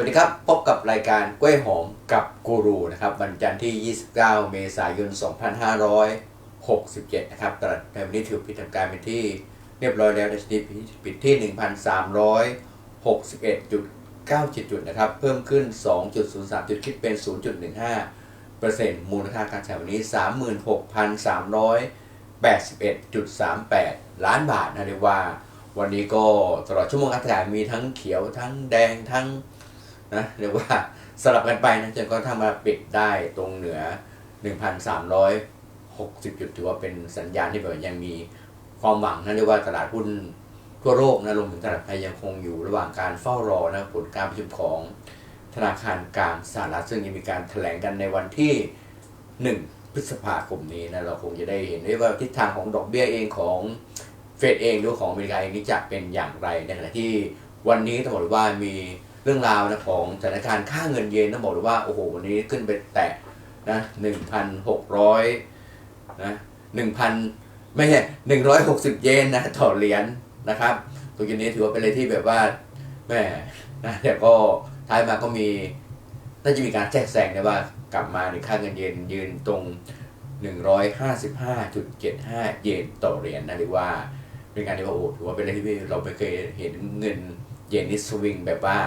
วัสดีครับ พบกับรายการกล้วยหอมกับกูรูนะครับวันจันทร์ที่ 29 เมษายน 2567 นะครับตลาดในวันนี้ถือปิดทำการเป็นที่เรียบร้อยแล้วดัชนีปิดที่ 1,361.97 จุดนะครับ เพิ่มขึ้น 2.03 จุดคิดเป็น 0.15เปอร์เซ็นต์มูลค่าการใช้วันนี้ 36,381.38 ล้านบาทนะเรียกว่าวันนี้ก็ตลอดชั่วโมงการแถลงมีทั้งเขียวทั้งแดงทั้ง นะเรียกว่าสลับกันไปนะจนก็ทำมาปิดได้ตรงเหนือ 1,360 จุดถือว่าเป็นสัญญาณที่แบบยังมีความหวังนะเรียกว่าตลาดหุ้นทั่วโลกนะรวมถึงตลาดไทยยังคงอยู่ระหว่างการเฝ้ารอนะผลการประชุมของธนาคารกลางสหรัฐซึ่งยังมีการแถลงกันในวันที่ 1 พฤษภาคมนี้นะเราคงจะได้เห็นด้ว่าทิศทางของดอกเบี้ยเองของเฟดเองหรือของอเมริกาเองนี้จะเป็นอย่างไรในขณะที่วันนี้ต้องบอกว่ามี เรื่องราวนะของสถานการณ์ค่าเงินเยนต้องบอกเลยว่าโอ้โหวันนี้ขึ้นไปแตะนะหนึ่งพันหกร้อยนะหนึ่งพันไม่ใช่หนึ่งร้อยหกสิบเยนนะต่อเหรียญนะครับตัวนี้ถือว่าเป็นอะไรที่แบบว่าแม่นะแต่ก็ท้ายมาก็มีน่าจะมีการแทรกแซงนะว่ากลับมาในค่าเงินเยนยืนตรง 155.75 เยนต่อเหรียญนะหรือว่าเป็นการที่ว่าโอ้ถือว่าเป็นอะไรที่เราไม่เคยเห็นเงินเยนนี่สวิงแบบว่า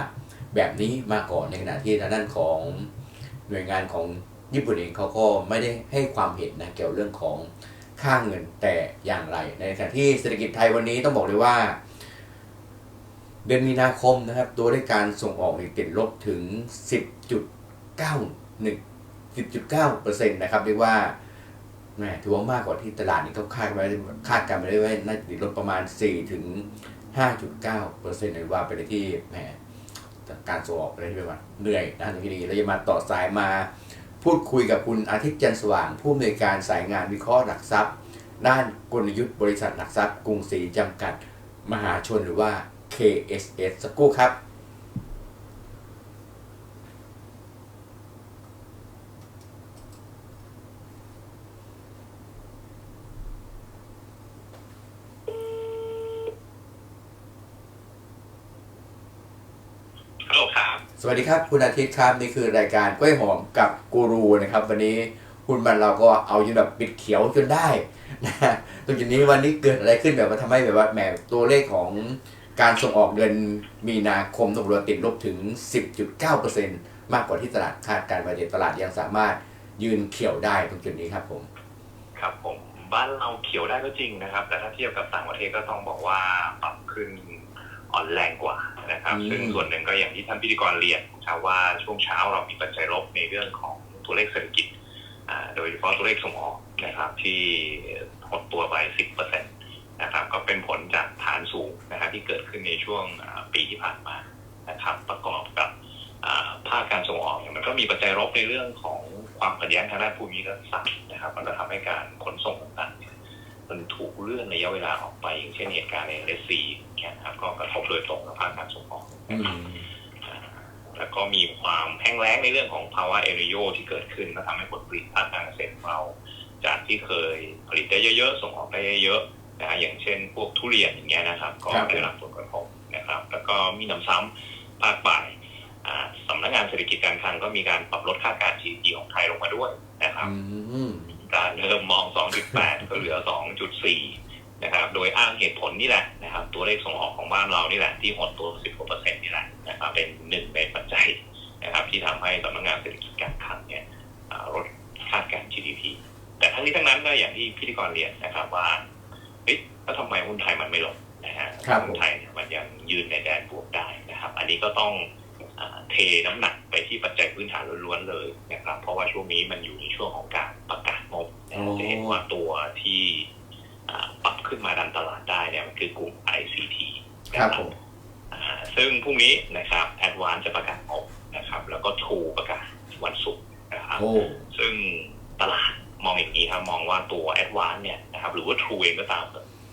แบบนี้มาก่อนในขณะที่ทางด้านของหน่วยงานของญี่ปุ่นเองเขาก็ไม่ได้ให้ความเห็นนะเกี่ยวเรื่องของค่าเงินแต่อย่างไร ในขณะที่เศรษฐกิจไทยวันนี้ต้องบอกเลยว่า เดือนมีนาคมนะครับ ตัวเลขการส่งออกนี่ติดลบถึง 10.91 10.9%นะครับเรียกว่าแหมถือว่ามากกว่าที่ตลาดนี้เขาคาดไว้คาดการไว้ว่าน่าจะติดลบประมาณ 4 ถึง 5.9%เลยว่าเป็นอะไรที่แหม การส่งออกอะไรที่เป็นวันเหนื่อยนะทีนี้เราจะมาต่อสายมา พูดคุยกับคุณอาทิตย์จันสว่าง ผู้อำนวยการสายงานวิเคราะห์หลักทรัพย์ ด้านกลยุทธ์บริษัทหลักทรัพย์ กรุงศรีจำกัด มหาชนหรือว่า KSS สักครู่ครับ ฮัลโหลครับ สวัสดีครับ คุณอาทิตย์ครับนี่คือรายการกล้วยหอมกับกูรูนะครับ วันนี้คุณบันเราก็เอาจนแบบปิดเขียวจนได้นะตรงจุดนี้วันนี้เกิดอะไรขึ้นแบบว่าทำให้แบบว่าแหมตัวเลขของการส่งออกเดือนมีนาคมตกลงติดลบถึง 10.9%มากกว่าที่ตลาดคาดการณ์ไว้แต่ตลาดยังสามารถยืนเขียวได้ตรงจุดนี้ครับผม ครับผมบ้านเราเขียวได้ก็จริงนะครับ แต่ถ้าเทียบกับต่างประเทศก็ต้องบอกว่าปรับขึ้นอ่อนแรงกว่านะครับอืมซึ่งส่วนหนึ่งก็อย่างที่ท่านพิธีกรเรียนนะครับว่าช่วงเช้าเรามีปัจจัยลบในเรื่องของตัวเลขเศรษฐกิจอ่าโดยเฉพาะตัวเลขส่งออกนะครับที่หดตัวไป 10%นะครับก็เป็นผลจากฐานสูงนะครับที่เกิดขึ้นในช่วงอ่าปีที่ผ่านมานะครับประกอบกับอ่าภาคการส่งออกเนี่ยมันก็มีปัจจัยลบในเรื่องของความขัดแย้งทางด้านภูมิรัฐศาสตร์นะครับ มันก็ทำให้การขนส่งต่างๆเนี่ย มันถูกเลื่อนระยะเวลาออกไป อย่างเช่นเหตุการณ์ในเอซีเนี่ยนะครับก็กระทบโดยตรงกับภาคการส่งออกอืนะครับมอ่าแล้วก็มีความแห้งแล้งในเรื่องของภาวะเอริโยที่เกิดขึ้นก็ทำให้ผลผลิตภาคการเกษตรของเราจากที่เคยผลิตได้เยอะๆ ส่งออกได้เยอะๆนะฮะอย่างเช่น พวกทุเรียนอย่างเงี้ยนะครับ ก็ครับได้รับผลกระทบนะครับ แล้วก็มีหนำซ้ำภาคบ่ายอ่าสำนักงานเศรษฐกิจการคลังก็มีการปรับลดคาดการณ์ GDP ของไทยลงมาด้วยนะครับอืม การเริ่มมอง 2.8 ก็เหลือ 2.4 นะครับ โดยอ้างเหตุผลนี่แหละนะครับ ตัวเลขส่งออกของบ้านเรานี่แหละที่หดตัว10กว่าเปอร์เซ็นต์นี่แหละนะครับเป็นหนึ่งในปัจจัยนะครับ ที่ทำให้สำนักงานเศรษฐกิจการคลังเนี่ยอ่าลดคาดการณ์ GDP แต่ทั้งนี้ทั้งนั้นก็อย่างที่พิธีกรเรียนนะครับว่าเฮ้ยแล้วทำไมหุ้นไทยมันไม่ลงนะฮะครับผมหุ้นไทยเนี่ยมันยังยืนในแดนบวกได้นะครับ อันนี้ก็ต้องอ่าเทน้ำหนักไปที่ปัจจัยพื้นฐานล้วนๆเลยนะครับ เพราะว่าช่วงนี้มันอยู่ในช่วงของการ จะเห็นว่าตัวที่อ่าปรับขึ้นมาดันตลาดได้เนี่ยมันคือกลุ่ม ICT นะครับผมอ่าซึ่งพรุ่งนี้นะครับ Advance จะประกาศงบนะครับ แล้วก็ True ประกาศวันศุกร์นะครับโอ้ซึ่งตลาดมองอย่างนี้ครับมองว่าตัว Advance เนี่ยนะครับหรือว่า True เองก็ตาม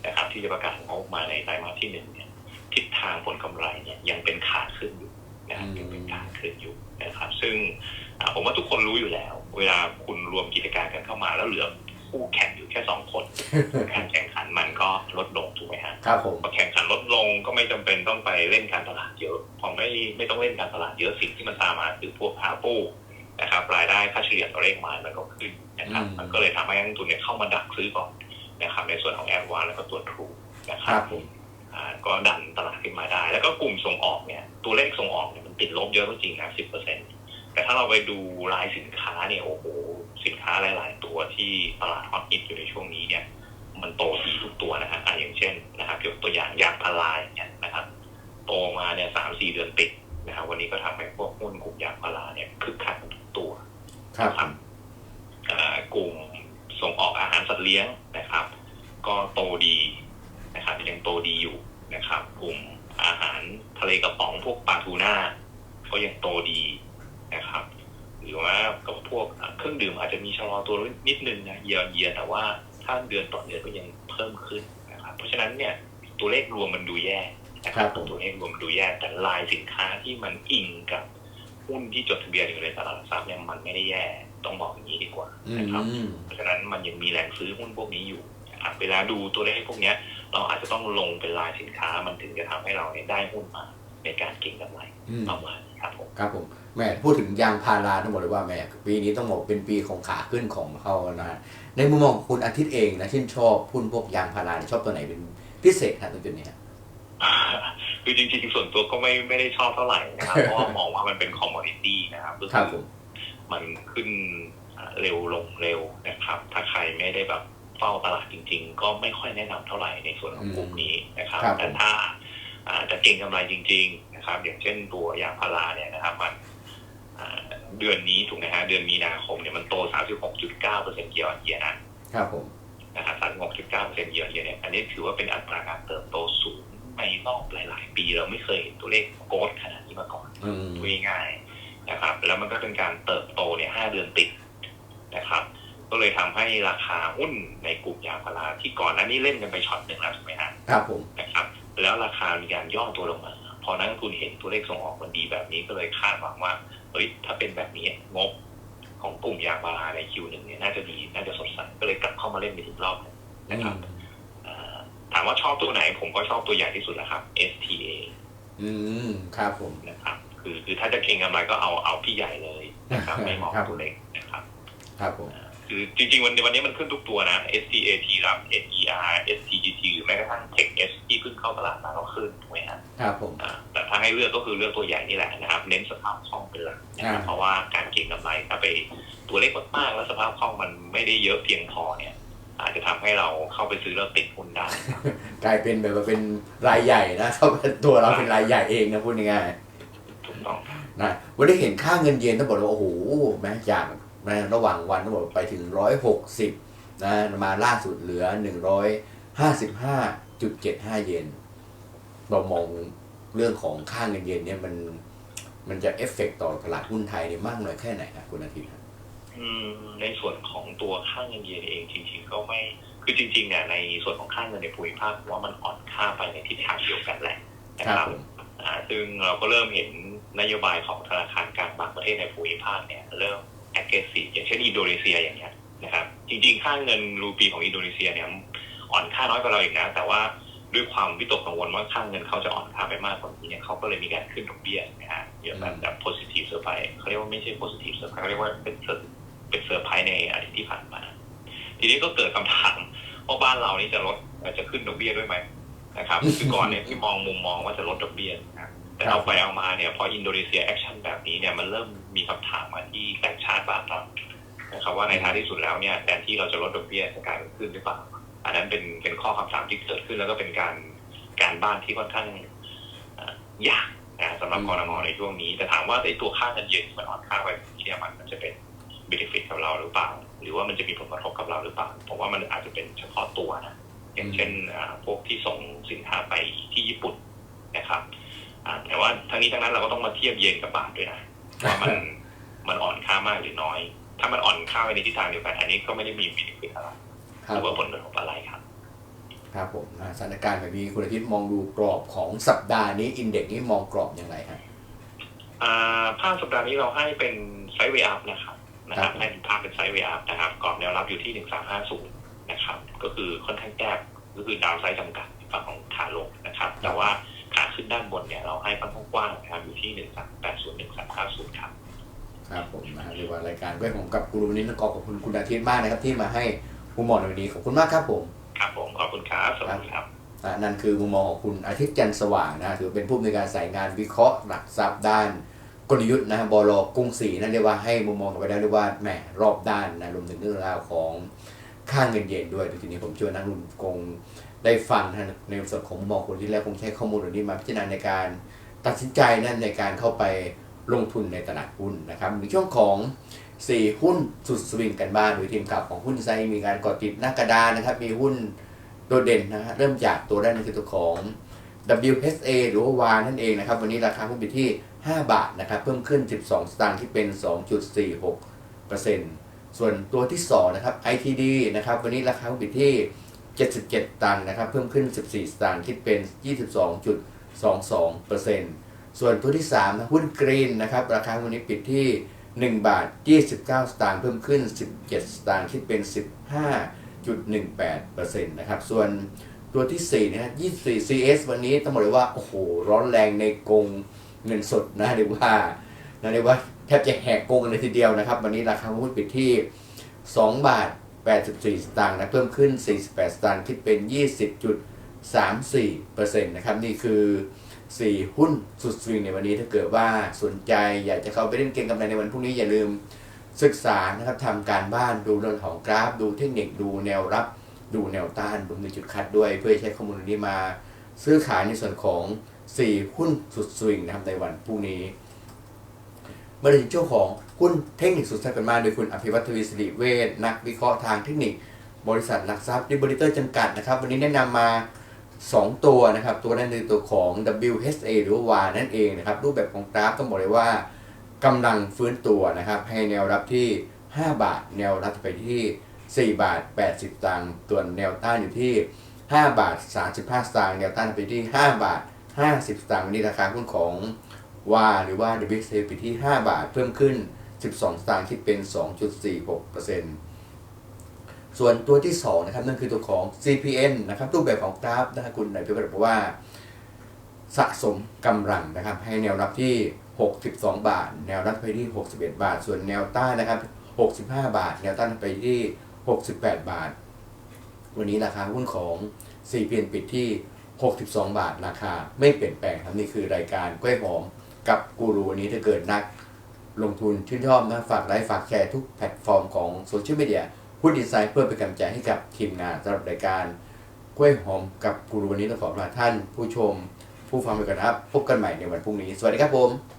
นะครับ ที่จะประกาศงบมาในไตรมาสที่หนึ่งเนี่ยทิศทางผลกำไรเนี่ยยังเป็นขาขึ้นอยู่นะครับยังเป็นขาขึ้นอยู่นะครับ ซึ่งอ่า ผมว่าทุกคนรู้อยู่แล้ว เวลาคุณรวมกิจการกันเข้ามาแล้วเหลือคู่แข่งอยู่แค่สองคน การแข่งขันมันก็ลดลงถูกไหมฮะครับผมพอแข่งขันลดลงก็ไม่จำเป็นต้องไปเล่นการตลาดเยอะ พอไม่ไม่ต้องเล่นการตลาดเยอะสิ่งที่มันตามมาคือพวกอาปูนะครับรายได้ค่าเฉลี่ยต่อเลขไม้มันก็ขึ้นนะครับ มันก็เลยทำให้นักลงทุนเนี่ยเข้ามาดักซื้อก่อนนะครับ ในส่วนของแอดวานแล้วก็ตัวทรูนะคครัรับบผมอ่าก็ดันตลาดขึ้นมาได้ แล้วก็กลุ่มส่งออกเนี่ย ตัวเลขส่งออกเนี่ยมันติดลบเยอะก็จริงนะสิบเปอร์เซ็นแต่ ถ้าเราไปดูรายสินค้าเนี่ยโอ้โหสินค้าหลาย ๆ ตัวที่ตลาดฮอตฮิตอยู่ในช่วงนี้เนี่ย มันโตดีทุกตัวนะฮะอะอย่างเช่นนะครับยกตัวอย่างยางพาราอย่างเงี้ยนะครับ โตมาเนี่ยสามสี่เดือนติดนะครับวันนี้ก็ทำให้พวกหุ้นกลุ่มยางพาราเนี่ยคึกคักกันทุกตัวครับผมอ่ากลุ่มส่งออกอาหารสัตว์เลี้ยงนะครับ ก็โตดีนะครับยังโตดีอยู่นะครับ กลุ่มอาหารทะเลกระป๋องพวกปลาทูน่าก็ยังโตดีนะครับ หรือว่า กับพวกอะเครื่องดื่มอาจจะมีชะลอตัวนิดนึงนะเยียเยียแต่ว่าถ้าเดือนต่อเดือนก็ยังเพิ่มขึ้นนะครับเพราะฉะนั้นเนี่ยตัวเลขรวมมันดูแย่นะคครัรับบผมตัวเลขรวมมันดูแย่แต่ลายสินค้าที่มันอิงกับหุ้นที่จดทะเบียนอยู่ในตลาดหลักทรัพย์เนี่ยมันไม่ได้แย่ต้องบอกอย่างนี้ดีกว่าอืนะครับมเพราะฉะนั้นมันยังมีแรงซื้อหุ้นพวกนี้อยู่นะครับเวลาดูตัวเลขพวกเนี้ยเราอาจจะต้องลงเป็นรายสินค้ามันถึงจะทำให้เราเนี่ยได้หุ้นมาในการเก็งกำไรอืมประมาณนี้ ครับผมครับผมแหม่พูดถึงยางพาราต้องบอกเลยว่าแหม่ปีนี้ต้องบอกเป็นปีของขาขึ้นของเขานะฮะในมุมมองของคุณอาทิตย์เองนะชื่นชอบหุ้นพวกยางพาราเนี่ยชอบตัวไหนเป็นพิเศษฮะตรงจุดนี้ฮะคือจริงๆส่วนตัวก็ไม่ไม่ได้ชอบเท่าไหร่นะครับเพราะว่ามองว่ามันเป็นคอมมอดิตี้นะครับก็ครับคืผอมมันขึ้นอ่าเร็วลงเร็วนะครับ ถ้าใครไม่ได้แบบเฝ้าตลาดจริง ๆ ก็ไม่ค่อยแนะนำเท่าไหร่ในส่วนของกลุ่มนี้นะครับครับผมแต่ถ้าอ่าจะเก็งกำไรจริง ๆ นะครับ อย่างเช่นตัวยางพาราเนี่ยนะครับ มันอ่าเดือนนี้ถูกไหมฮะเดือนมีนาคมเนี่ยมันโต 36.9เปอร์เซ็นต์เยียร์เยียนะครับผมนะครับสามหกจุดเก้าเปอร์เซ็นต์เยียร์เยียเนี่ยอันนี้ถือว่าเป็นอัตราการเติบโตสูงในรอบหลาย ๆ ปีเราไม่เคยเห็นตัวเลขโกดขนาดนี้มาก่อนอืมพูดง่ายๆนะครับ แล้วมันก็เป็นการเติบโตเนี่ยห้าเดือนติดนะครับ ก็เลยทำให้ราคาหุ้นในกลุ่มยางพาราที่ก่อนหน้านี้เล่นกันไปช็อตหนึ่งแล้วถูกไหมฮะครับผมนะครับ แล้วราคามีการย่อตัวลงมาพ อนักลงทุนเห็นตัวเลขส่งออกมันดีแบบนี้ก็เลยคาดหวังว่าเฮ้ยถ้าเป็นแบบนี้งบของกลุ่มยางพาราใน Q1 เนี่ยน่าจะดีน่าจะสดใสก็เลยกลับเข้ามาเล่นไปอีกรอบหนึ่งนะครับอ่าถามว่าชอบตัวไหน ผมก็ชอบตัวใหญ่ที่สุดแหละครับ STA อืมครับผมนะครับ คือคือถ้าจะเก็งกำไรก็เอาเอาพี่ใหญ่เลยนะครับไม่เหมาะครับตัวเล็กนะครับ ครับผมอ่า คือจริงๆ วันวันนี้มันขึ้นทุกตัวนะ STA T รับ SER STGT หรือแม้กระทั่ง Tech S ที่เพิ่งเข้าตลาดมาก็ขึ้นถูกไหมฮะครับผมอ่าแต่ถ้าให้เลือกก็คือเลือกตัวใหญ่นี่แหละนะครับ เน้นสภาพคล่องเป็นหลักนะครับอ่าเพราะว่าการเก็งกำไรถ้าไปตัวเล็กมากๆ แล้วสภาพคล่องมันไม่ได้เยอะเพียงพอเนี่ย อาจจะทำให้เราเข้าไปซื้อแล้วติดหุ้นได้ กลายเป็นแบบว่าเป็นรายใหญ่นะเขาเป็นตัวเราเป็นรายใหญ่เองนะพูดง่ายถูกต้องๆนะวันนี้เห็นค่าเงินเยนต้องบอกเลยว่าโอ้โหแม้จา กนะระหว่างวันต้องบอกไปถึงร้อยหกสิบนะมาล่าสุดเหลือหนึ่งร้อยห้าสิบห้าจุดเจ็ดห้าเยนเรามองเรื่องของค่าเงินเยนเนี่ยมันมันจะเอฟเฟกต่อตลาดหุ้นไทยเนี่ยมากน้อยแค่ไหนครับคุณอาทิตย์ครับอืมในส่วนของตัวค่าเงินเยนเองจริงๆก็ไม่คือจริงๆเนี่ยในส่วนของค่าเงินในภูมิภาคผมว่ามันอ่อนค่าไปในทิศทางเดียวกันแหละนะครัคบรับผมอ่าซึ่งเราก็เริ่มเห็นนโยบายของธนาคารกลางบางประเทศในภูมิภาคเนี่ยเริ่ม aggressive อย่างเช่นอินโดนีเซียอย่างเงี้ยนะครับจริงๆ ค่าเงินรูปีของอินโดนีเซียเนี่ยอ่อนค่าน้อยกว่าเราอีกนะ แต่ว่าด้วยความวิตกกังวลว่าค่าเงินเขาจะอ่อนค่าไปมากกว่านี้เนี่ยเขาก็เลยมีการขึ้นดอกเบี้ยนะฮะเยอะแบบแบบ positive surprise เขาเรียกว่าไม่ใช่ positive surprise เขาเรียกว่าเป็น sur- เป็นเซอร์ไพรส์ในอาทิตย์ที่ผ่านมา ทีนี้ก็เกิดคำถามว่าบ้านเรานี่จะลดเอ่อจะขึ้นดอกเบี้ยด้วยไหมนะครับคือก่อนเนี่ยที่มองมุมมองว่าจะลดดอกเบี้ยนะครับแต่เอาไปเอามาเนี่ยพออินโดนีเซียแอคชั่นแบบนี้เนี่ยมันเริ่ม มีคำถามมาที่แบงก์ชาติบ้านเรานะครับว่าในท้ายที่สุดแล้วเนี่ยแทนที่เราจะลดดอกเบี้ยจะกลายเป็นขึ้นหรือเปล่าอันนั้นเป็นเป็นข้อคำถามที่เกิดขึ้นแล้วก็เป็นการการบ้านที่ค่อนข้างเอ่อยากนะสำหรับอืมกรงในช่วงนี้ แต่ถามว่าไอ้ตัวค่าเงินเยนที่มันอ่อนค่าไปเนี่ยมันมันจะเป็นเบนฟิตกับเราหรือเปล่า หรือว่ามันจะมีผลกระทบกับเราหรือเปล่าผมว่ามันอาจจะเป็นเฉพาะตัวนะอย่างเช่นอ่าพวกที่ส่งสินค้าไปที่ญี่ปุ่นนะครับอ่าแต่ว่าทั้งนี้ทั้งนั้นเราก็ต้องมาเทียบเยนกับบาทด้วยนะ ว่ามันมันอ่อนค่ามากหรือน้อย ถ้ามันอ่อนค่าไปในทิศทางเดียวกัน อันนี้ก็ไม่ได้มีเบนฟิตอะไรครัหบรือว่าผลกระทบอะไรครับ ครับผมอ่าสถานการณ์แบบนี้คุณอาทิตย์มองดูกรอบของสัปดาห์นี้อินเด็กซ์นี้มองกรอบอย่างไรฮะอ่าภาพสัปดาห์นี้เราให้เป็นไซด์เวย์อัพนะครับนะครับครับให้เป็นภาพเป็นไซด์เวย์อัพนะครับกรอบแนวรับอยู่ที่หนึ่งสามห้าศูนย์นะครับ ก็คือค่อนข้างแคบก็คือดาวไซด์จำกัดฝั่งของขาลงนะครับ แต่ว่า ขาขึ้นด้านบนเนี่ยเราให้ค่อนข้างกว้างนะครับอยู่ที่หนึ่งสามแปดศูนย์หนึ่งสามห้าศูนย์ครับครับผมนะฮะเรียกว่ารายการด้วยผมกับกูรูวันนี้ต้องขอขอบคุณคุณอาทิตย์มากนะครับที่มาให้มุมมองในวันนี้ขอบคุณมากครับผมครับผมขอบคุณครับสวัสดีครับอ่านั่นคือมุมมองของคุณอาทิตย์จันทร์สว่างนะถือเป็นผู้ในวยการสายงานวิเคราะห์หลักทรัพย์ด้านกลยุทธ์นะฮะบลกรุงศรีนั่นเรียกว่าให้มุมมองกันไปได้เรียกว่าแหมรอบด้านนะรวมถึงเรื่องราวของค่าเงินเยนด้วยทีนี้ผมเชื่อว่านักลงทุนคง ได้ฟังนะในส่วนของมุมมองคนที่แล้วคงใช้ข้อมูลเหล่านี้มาพิจารณาในการตัดสินใจนั่นในการเข้าไปลงทุนในตลาดหุ้นนะครับในช่วงของสี่หุ้นสุดสวิงกันบ้างโดยทีมข่าวของหุ้นไซมีการกดติดหน้ากระดานนะครับ มีหุ้นโดดเด่นนะฮะเริ่มจากตัวแรกนั่นคือตัวของ WHA หรือว่าวานั่นเองนะครับ วันนี้ราคาหุ้นไปที่ 5 บาทนะครับเพิ่มขึ้น 12 สตางค์ที่เป็น 2.46%ส่วนตัวที่2นะครับ ITD นะครับวันนี้ราคาหุ้นไปที่ 77 ตังค์นะครับเพิ่มขึ้น 14 สตางค์คิดเป็น 22.22%ส่วนตัวที่3นะหุ้นกรีนนะครับราคาวันนี้ปิดที่ 1 บาท 29 สตางค์เพิ่มขึ้น 17 สตางค์คิดเป็น 15.18%นะครับส่วนตัวที่4นะฮะ24 CS วันนี้ต้องบอกเลยว่า โอ้โห ร้อนแรงในกงเงินสดนะเรียกว่านะเรียกว่าแทบจะแหกกงกันเลยทีเดียวนะครับ วันนี้ราคาหุ้นปิดที่ 2 บาท 84 สตางค์นะเพิ่มขึ้น 48 สตางค์คิดเป็น 20.34%นะครับนี่คือ 4 หุ้นสุดสวิงในวันนี้ถ้าเกิดว่าสนใจอยากจะเข้าไปเล่นเก็งกำไรในวันพรุ่งนี้อย่าลืมศึกษานะครับทำการบ้านดูเรื่องของกราฟ ดูเทคนิคดูแนวรับ ดูแนวต้านดูในจุดคัดด้วย เพื่อใช้ข้อมูลนี้มา ซื้อขายในส่วนของ 4 หุ้นสุดสวิงนะครับในวันพรุ่งนี้ มาถึงช่วงของหุ้นเทคนิคสุดสัปดาห์มาโดยคุณอภิวัตทวีสิริเวชนักวิเคราะห์ทางเทคนิค บริษัทหลักทรัพย์ดิบริเตอร์จำกัดนะครับ วันนี้แนะนำมา 2 ตัวนะครับ ตัวนั้นคือตัวของ WHA หรือว่าวานั่นเองนะครับ รูปแบบของกราฟต้องบอกเลยว่ากำลังฟื้นตัวนะครับให้แนวรับที่ 5 บาท แนวรับไปที่ 4 บาท 80ตังค์ตัวแนวต้านอยู่ที่ 5 บาท 35สตางค์แนวต้านไปที่ 5 บาท 50สตางค์นนี้ราคาหุ้นของ วาหรือว่า WHA ไปที่ 5 บาทเพิ่มขึ้น 12 สตางค์คิดเป็น 2.46%ส่วนตัวที่ 2 นะครับ นั่นคือตัวของ CPN นะครับรูปแบบของกราฟนะครับคุณนายพิพัฒน์บอกว่า สะสมกำลังนะครับ ให้แนวรับที่ 62 บาท แนวรับไปที่ 61 บาท ส่วนแนวต้านนะครับ 65 บาท แนวต้านไปที่ 68 บาท วันนี้ราคาหุ้นของ CPN ปิดที่ 62 บาทราคาไม่เปลี่ยนแปลงครับนี่คือรายการกล้วยหอม กับกูรูวันนี้ถ้าเกิดนักลงทุนชื่นชอบนะฝากไลค์ฝากแชร์ทุกแพลตฟอร์มของโซเชียลมีเดียหุ้นดีไซน์เพื่อเป็นกำลังใจให้กับทีมงานสำหรับรายการกล้วยหอมกับกูรูวันนี้ต้องขอลาท่าน ผู้ชม ผู้ฟังไปก่อนนะครับ พบกันใหม่ในวันพรุ่งนี้ สวัสดีครับผม